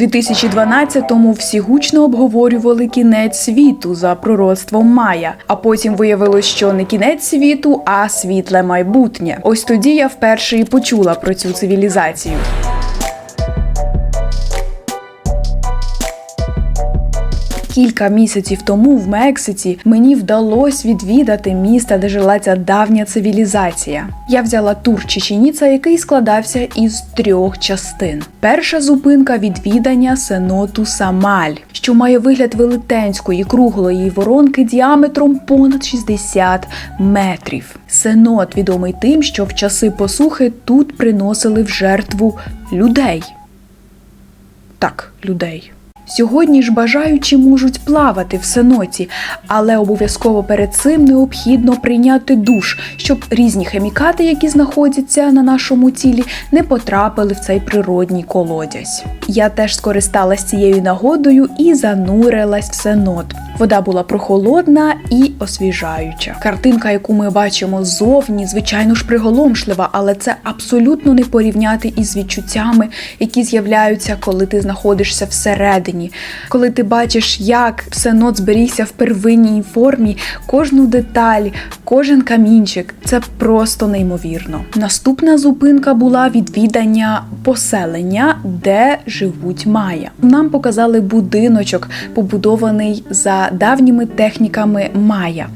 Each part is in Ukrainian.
2012-му всі гучно обговорювали кінець світу за пророцтвом Майя. А потім виявилось, що не кінець світу, а світле майбутнє. Ось тоді я вперше і почула про цю цивілізацію. Кілька місяців тому в Мексиці мені вдалося відвідати місто, де жила ця давня цивілізація. Я взяла тур Чеченіца, який складався із трьох частин. Перша зупинка відвідання сеноту Самаль, що має вигляд велетенської круглої воронки діаметром понад 60 метрів. Сенот відомий тим, що в часи посухи тут приносили в жертву людей. Так, людей. Сьогодні ж бажаючі можуть плавати в сеноті, але обов'язково перед цим необхідно прийняти душ, щоб різні хімікати, які знаходяться на нашому тілі, не потрапили в цей природній колодязь. Я теж скористалась цією нагодою і занурилась в сенот. Вода була прохолодна і освіжаюча. Картинка, яку ми бачимо ззовні, звичайно ж приголомшлива, але це абсолютно не порівняти із відчуттями, які з'являються, коли ти знаходишся всередині, коли ти бачиш, як сенот зберігся в первинній формі, кожну деталь, кожен камінчик. Це просто неймовірно. Наступна зупинка була відвідання поселення, де живуть майя. Нам показали будиночок, побудований за давніми техніками майя.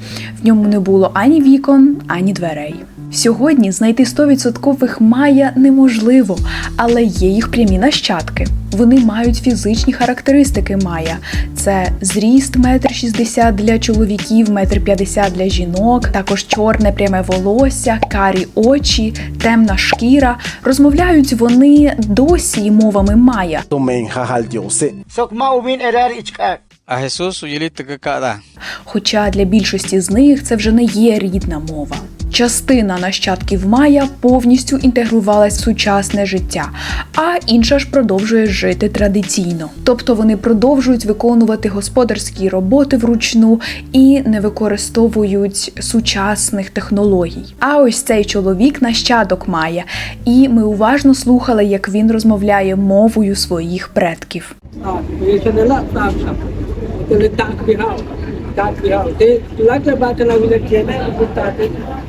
В ньому не було ані вікон, ані дверей. Сьогодні знайти 100% майя неможливо, але є їх прямі нащадки. Вони мають фізичні характеристики майя. Це зріст 1,60 м для чоловіків, 1,50 м для жінок, також чорне пряме волосся, карі очі, темна шкіра. Розмовляють вони досі мовами майя. Tagakada. Хоча для більшості з них це вже не є рідна мова. Частина нащадків Майя повністю інтегрувалась в сучасне життя, а інша ж продовжує жити традиційно. Тобто вони продовжують виконувати господарські роботи вручну і не використовують сучасних технологій. А ось цей чоловік нащадок Майя, і ми уважно слухали, як він розмовляє мовою своїх предків. Ah,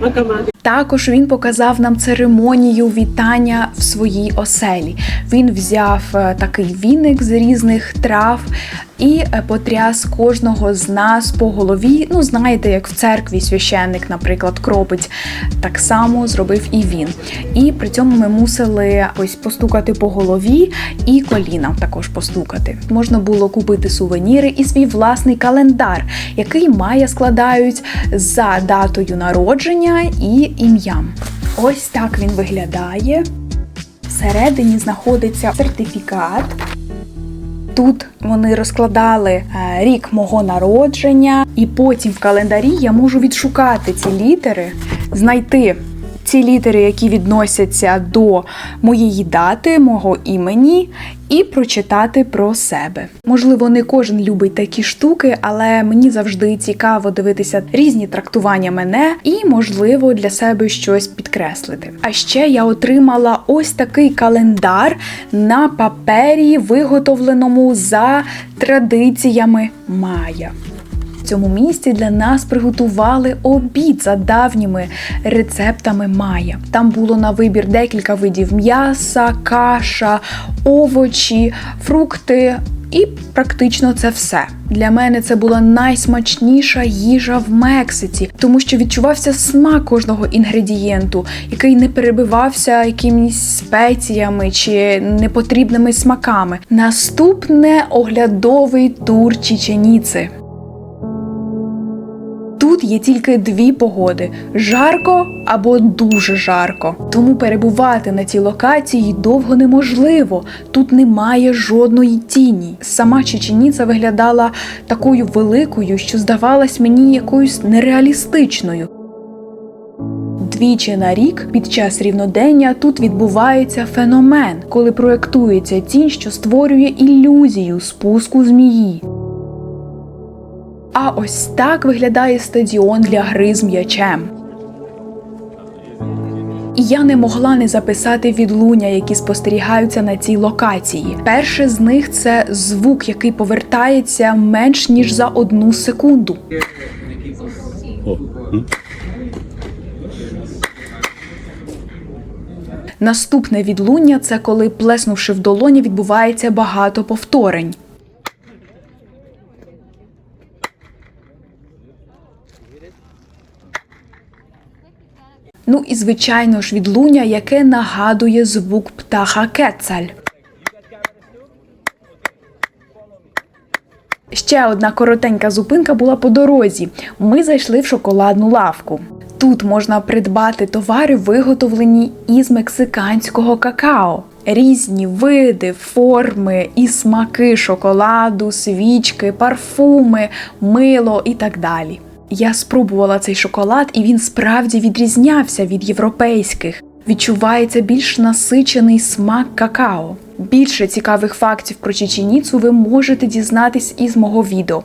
那干嘛 Також він показав нам церемонію вітання в своїй оселі. Він взяв е, такий віник з різних трав і е, потряс кожного з нас по голові. Ну, знаєте, як в церкві священник, наприклад, кропить. Так само зробив і він. І при цьому ми мусили ось постукати по голові і колінам також постукати. Можна було купити сувеніри і свій власний календар, який майя складають за датою народження і ім'ям. Ось так він виглядає. Всередині знаходиться сертифікат. Тут вони розкладали е, рік мого народження, і потім в календарі я можу відшукати ці літери, знайти ці літери, які відносяться до моєї дати, мого імені, і прочитати про себе. Можливо, не кожен любить такі штуки, але мені завжди цікаво дивитися різні трактування мене і, можливо, для себе щось підкреслити. А ще я отримала ось такий календар на папері, виготовленому за традиціями Майя. Цьому місці для нас приготували обід за давніми рецептами Майя. Там було на вибір декілька видів м'яса, каша, овочі, фрукти. І практично це все. Для мене це була найсмачніша їжа в Мексиці, тому що відчувався смак кожного інгредієнту, який не перебивався якимись спеціями чи непотрібними смаками. Наступне оглядовий тур Чеченіци. Є тільки дві погоди: жарко або дуже жарко. Тому перебувати на цій локації довго неможливо. Тут немає жодної тіні. Сама Чеченіца виглядала такою великою, що здавалась мені якоюсь нереалістичною. Двічі на рік під час рівнодення тут відбувається феномен, коли проєктується тінь, що створює ілюзію спуску змії. А ось так виглядає стадіон для гри з м'ячем. І я не могла не записати відлуння, які спостерігаються на цій локації. Перше з них це звук, який повертається менш ніж за одну секунду. Наступне відлуння це коли, плеснувши в долоні, відбувається багато повторень. Ну і звичайно ж відлуння, яке нагадує звук птаха кецаль. Ще одна коротенька зупинка була по дорозі. Ми зайшли в шоколадну лавку. Тут можна придбати товари, виготовлені із мексиканського какао. Різні види, форми і смаки шоколаду, свічки, парфуми, мило і так далі. Я спробувала цей шоколад, і він справді відрізнявся від європейських. Відчувається більш насичений смак какао. Більше цікавих фактів про чеченіцу ви можете дізнатись із мого відео.